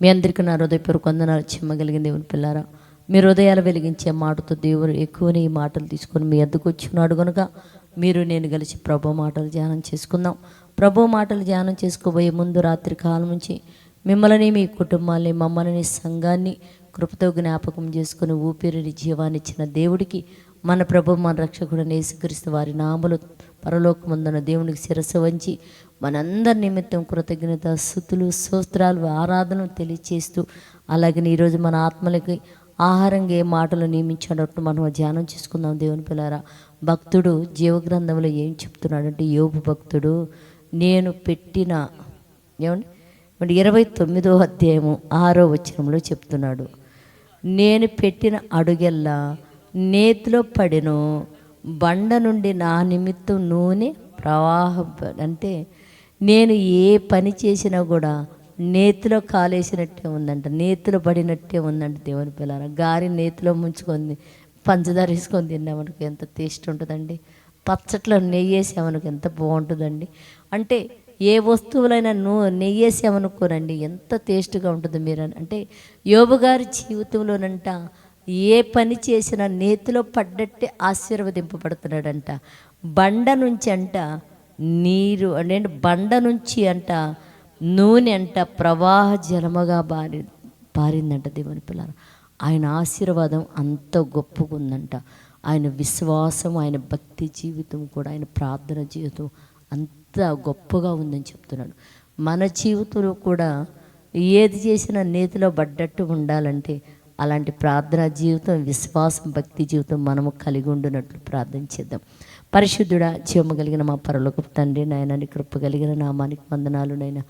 మీ అందరికీ నా హృదయపూర్వక వందనాలు చెమ్మగలిగిన దేవుని పిల్లారా. మీ హృదయాలు వెలిగించే మాటతో దేవుడు ఎక్కువనే ఈ మాటలు తీసుకొని మీ ఎద్దుకు వచ్చినాడు కనుక మీరు నేను కలిసి ప్రభు మాటలు ధ్యానం చేసుకుందాం. ప్రభు మాటలు ధ్యానం చేసుకోబోయే ముందు రాత్రి కాలం నుంచి మిమ్మల్ని మీ కుటుంబాన్ని మమ్మల్ని సంఘాన్ని కృపతో జ్ఞాపకం చేసుకుని ఊపిరిని జీవాన్ని ఇచ్చిన దేవుడికి మన ప్రభు మన రక్షకుడు యేసుక్రీస్తు వారి నామలు పరలోకమందున దేవునికి శిరస్సు వంచి మనందరి నిమిత్తం కృతజ్ఞత స్థుతులు స్తోత్రాలు ఆరాధనలు తెలియచేస్తూ అలాగే ఈరోజు మన ఆత్మలకి ఆహారంగా ఏ మాటలు నియమించినట్టు మనం ధ్యానం చేసుకుందాం. దేవుని పిల్లారా భక్తుడు జీవగ్రంథంలో ఏం చెప్తున్నాడంటే యోగు భక్తుడు నేను పెట్టిన ఏమండి? మరి ఇరవై తొమ్మిదో అధ్యాయము ఆరో వచనంలో చెప్తున్నాడు. నేను పెట్టిన అడుగెల్లా నేతిలో పడిను. బండ నుండి నా నిమిత్తం నూనె ప్రవాహం అంటే నేను ఏ పని చేసినా కూడా నేతిలో కాలేసినట్టే ఉందంట. నేతిలో పడినట్టే ఉందంట దేవుని పిల్లల గారి నేతిలో ముంచుకొని పంచదార వేసుకొని తిన్నామనుకో ఎంత టేస్ట్ ఉంటుందండి. పచ్చట్లో నెయ్యి వేసామనుకో ఎంత బాగుంటుందండి. అంటే ఏ వస్తువులైనా నూ నెయ్యి వేసామనుకోనండి ఎంత టేస్ట్గా ఉంటుంది మీరు అని. అంటే యోబు గారి జీవితంలోనంట ఏ పని చేసినా నేతిలో పడ్డట్టే ఆశీర్వదింపబడుతున్నాడంట. బండ నుంచి అంట నీరు అంటే బండ నుంచి అంట నూనె అంట ప్రవాహ జలముగా బారి పారిందంట దేవుని పిల్లలు. ఆయన ఆశీర్వాదం అంత గొప్పగా ఉందంట. ఆయన విశ్వాసం ఆయన భక్తి జీవితం కూడా ఆయన ప్రార్థన జీవితం అంత గొప్పగా ఉందని చెప్తున్నాడు. మన జీవితంలో కూడా ఏది చేసినా నేతిలో పడ్డట్టు ఉండాలంటే అలాంటి ప్రార్థనా జీవితం విశ్వాసం భక్తి జీవితం మనము కలిగి ఉండినట్లు ప్రార్థన చేద్దాం. పరిశుద్ధుడా జీవము కలిగిన మా పరలోక తండ్రి నాయనని కృప కలిగిన నామానికి వందనాలు నైనా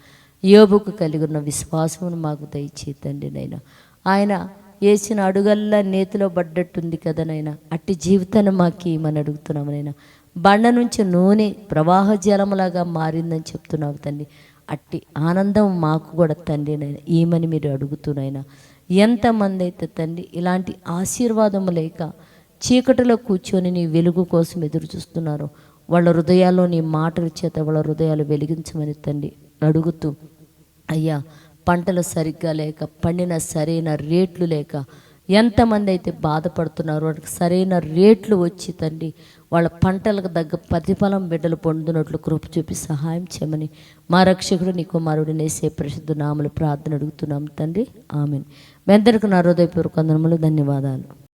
యోబుకు కలిగి ఉన్న విశ్వాసమును మాకు దయచే తండ్రి నైనా ఆయన వేసిన అడుగల్లా నేతిలో పడ్డట్టుంది కదా నైనా అట్టి జీవితాన్ని మాకు ఏమని అడుగుతున్నాము నైనా బండ నుంచి నూనె ప్రవాహ జలములాగా మారిందని చెప్తున్నావు తండ్రి. అట్టి ఆనందం మాకు కూడా తండ్రి నైనా ఏమని మీరు అడుగుతున్నాయినా ఎంతమంది అయితే తండ్రి ఇలాంటి ఆశీర్వాదము లేక చీకటిలో కూర్చొని నీ వెలుగు కోసం ఎదురు చూస్తున్నారు వాళ్ళ హృదయాల్లో నీ మాటల చేత వాళ్ళ హృదయాలు వెలిగించమని తండ్రి అడుగుతూ అయ్యా పంటలు సరిగ్గా లేక పండిన సరైన రేట్లు లేక ఎంతమంది అయితే బాధపడుతున్నారు వాళ్ళకి సరైన రేట్లు వచ్చి తండ్రి వాళ్ళ పంటలకు తగ్గ ప్రతిఫలం బిడ్డలు పొందుతున్నట్లు కృప చూపి సహాయం చేయమని మా రక్షకుడు నీ కుమారుడు నేసే ప్రసిద్ధ నామలు ప్రార్థన అడుగుతున్నాం తండ్రి. ఆమెను. మెందరికి నా హృదయపూర్వక ధన్యవాదాలు.